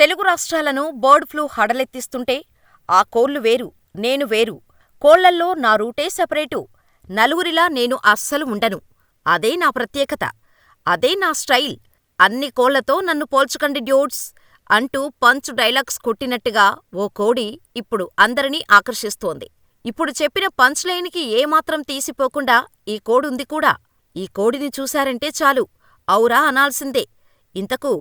తెలుగు రాష్ట్రాలను bird flu హడలెత్తిస్తుంటే ఆ కోళ్ళు వేరు, నేను వేరు. కోళ్ళల్లో నా రూటే సెపరేటు. నలుగురిలా నేను అస్సలు ఉండను. అదే నా ప్రత్యేకత. అదే నా స్టైల్. అన్ని కోళ్ళతో నన్ను పోల్చకండి డ్యూడ్స్ అంటూ పంచ్ డైలాగ్స్ కొట్టినట్టుగా ఓ కోడి ఇప్పుడు అందరినీ ఆకర్షిస్తోంది. ఇప్పుడు చెప్పిన పంచ్ లైన్కి ఏమాత్రం తీసిపోకుండా ఈ కోడుంది కూడా. ఈ కోడిని చూశారంటే చాలు ఔరా అనాల్సిందే. ఇంతకూ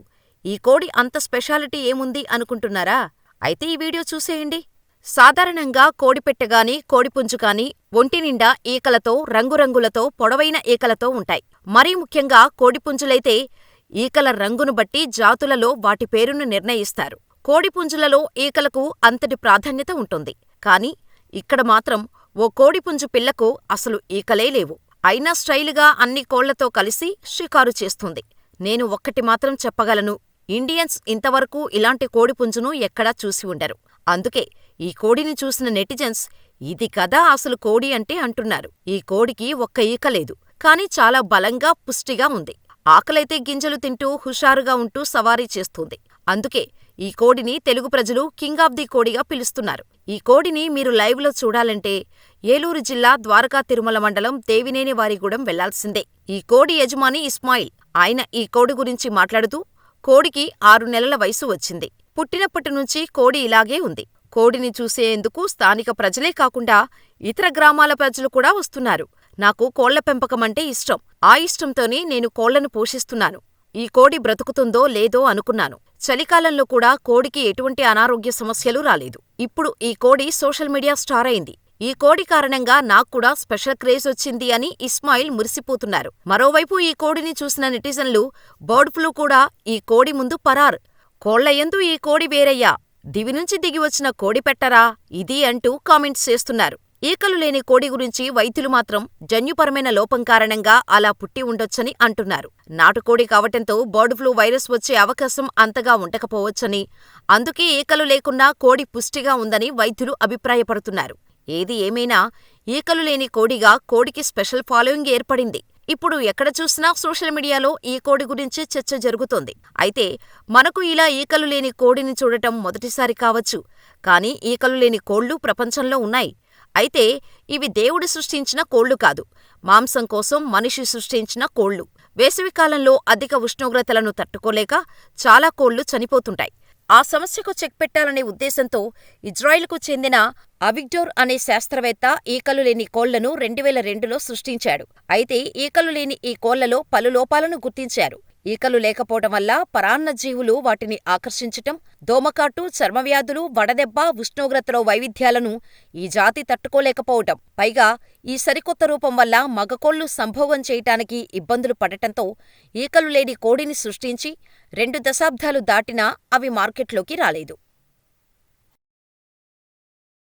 ఈ కోడి అంత స్పెషాలిటీ ఏముంది అనుకుంటున్నారా? అయితే ఈ వీడియో చూసేయండి. సాధారణంగా కోడిపెట్టెగాని కోడిపుంజుగాని ఒంటినిండా ఈకలతో రంగురంగులతో పొడవైన ఈకలతో ఉంటాయి. మరీ ముఖ్యంగా కోడిపుంజులైతే ఈకల రంగును బట్టి జాతులలో వాటి పేరును నిర్ణయిస్తారు. కోడిపుంజులలో ఈకలకు అంతటి ప్రాధాన్యత ఉంటుంది. కాని ఇక్కడ మాత్రం ఓ కోడిపుంజు పిల్లకు అసలు ఈకలే లేవు. అయినా స్టైలుగా అన్ని కోళ్ళతో కలిసి షికారు చేస్తుంది. నేను ఒక్కటి మాత్రం చెప్పగలను ఇండియన్స్ ఇంతవరకు ఇలాంటి కోడిపుంజును ఎక్కడా చూసి ఉండరు. అందుకే ఈ కోడిని చూసిన నెటిజన్స్ ఇది కదా అసలు కోడి అంటే అంటున్నారు. ఈ కోడికి ఒక్క ఈక లేదు. కాని చాలా బలంగా, పుష్టిగా ఉంది. ఆకలైతే గింజలు తింటూ హుషారుగా ఉంటూ సవారీ చేస్తుంది. అందుకే ఈ కోడిని తెలుగు ప్రజలు కింగ్ ఆఫ్ ది కోడిగా పిలుస్తున్నారు. ఈ కోడిని మీరు లైవ్లో చూడాలంటే ఏలూరు జిల్లా ద్వారకా తిరుమల మండలం దేవినేని వారిగూడెం వెళ్ళాల్సిందే. ఈ కోడి యజమాని ఇస్మాయిల్. ఆయన ఈ కోడి గురించి మాట్లాడుతూ కోడికి ఆరు నెలల వయసు వచ్చింది. పుట్టినప్పటినుంచీ కోడి ఇలాగే ఉంది. కోడిని చూసేందుకు స్థానిక ప్రజలే కాకుండా ఇతర గ్రామాల ప్రజలు కూడా వస్తున్నారు. నాకు కోళ్ళ పెంపకమంటే ఇష్టం. ఆ ఇష్టంతోనే నేను కోళ్ళను పోషిస్తున్నాను. ఈ కోడి బ్రతుకుతుందో లేదో అనుకున్నాను. చలికాలంలో కూడా కోడికి ఎటువంటి అనారోగ్య సమస్యలు రాలేదు. ఇప్పుడు ఈ కోడి సోషల్ మీడియా స్టార్ అయింది. ఈ కోడి కారణంగా నాక్కూడా స్పెషల్ క్రేజ్ వచ్చింది అని ఇస్మాయిల్ మురిసిపోతున్నారు. మరోవైపు ఈ కోడిని చూసిన నెటిజన్లు బర్డ్ ఫ్లూ కూడా ఈ కోడి ముందు పరార్. కోళ్ళయందు ఈ కోడి వేరయ్యా! దివి నుంచి దిగివచ్చిన కోడిపెట్టరా ఇది అంటూ కామెంట్స్ చేస్తున్నారు. ఈకలు లేని కోడి గురించి వైద్యులు మాత్రం జన్యుపరమైన లోపం కారణంగా అలా పుట్టి ఉండొచ్చని అంటున్నారు. నాటుకోడి కావటంతో బర్డ్ ఫ్లూ వైరస్ వచ్చే అవకాశం అంతగా ఉండకపోవచ్చని, అందుకే ఈకలు లేకున్నా కోడి పుష్టిగా ఉందని వైద్యులు అభిప్రాయపడుతున్నారు. ఏది ఏమైనా ఈకలు లేని కోడిగా కోడికి స్పెషల్ ఫాలోయింగ్ ఏర్పడింది. ఇప్పుడు ఎక్కడ చూసినా సోషల్ మీడియాలో ఈ కోడి గురించే చర్చ జరుగుతోంది. అయితే మనకు ఇలా ఈకలు లేని కోడిని చూడటం మొదటిసారి కావచ్చు. కానీ ఈకలు లేని కోళ్ళు ప్రపంచంలో ఉన్నాయి. అయితే ఇవి దేవుడు సృష్టించిన కోళ్ళు కాదు. మాంసం కోసం మనిషి సృష్టించిన కోళ్ళు. వేసవికాలంలో అధిక ఉష్ణోగ్రతలను తట్టుకోలేక చాలా కోళ్ళు చనిపోతుంటాయి. ఆ సమస్యకు చెక్ పెట్టాలనే ఉద్దేశంతో ఇజ్రాయిల్కు చెందిన అవిగ్డోర్ అనే శాస్త్రవేత్త ఈకలు లేని కోళ్ళను రెండువేల రెండులో సృష్టించాడు. అయితే ఈకలు లేని ఈ కోళ్ళలో పలు లోపాలను గుర్తించారు. ఈకలు లేకపోవటం వల్ల పరాన్నజీవులు వాటిని ఆకర్షించటం, దోమకాటు, చర్మవ్యాధులు, వడదెబ్బ, ఉష్ణోగ్రతలో వైవిధ్యాలను ఈ జాతి తట్టుకోలేకపోవటం. పైగా ఈ సరికొత్త రూపం వల్ల మగకోళ్ళు సంభోగం చేయటానికి ఇబ్బందులు పడటంతో ఈకలు లేని కోడిని సృష్టించి రెండు దశాబ్దాలు దాటినా అవి మార్కెట్లోకి రాలేదు.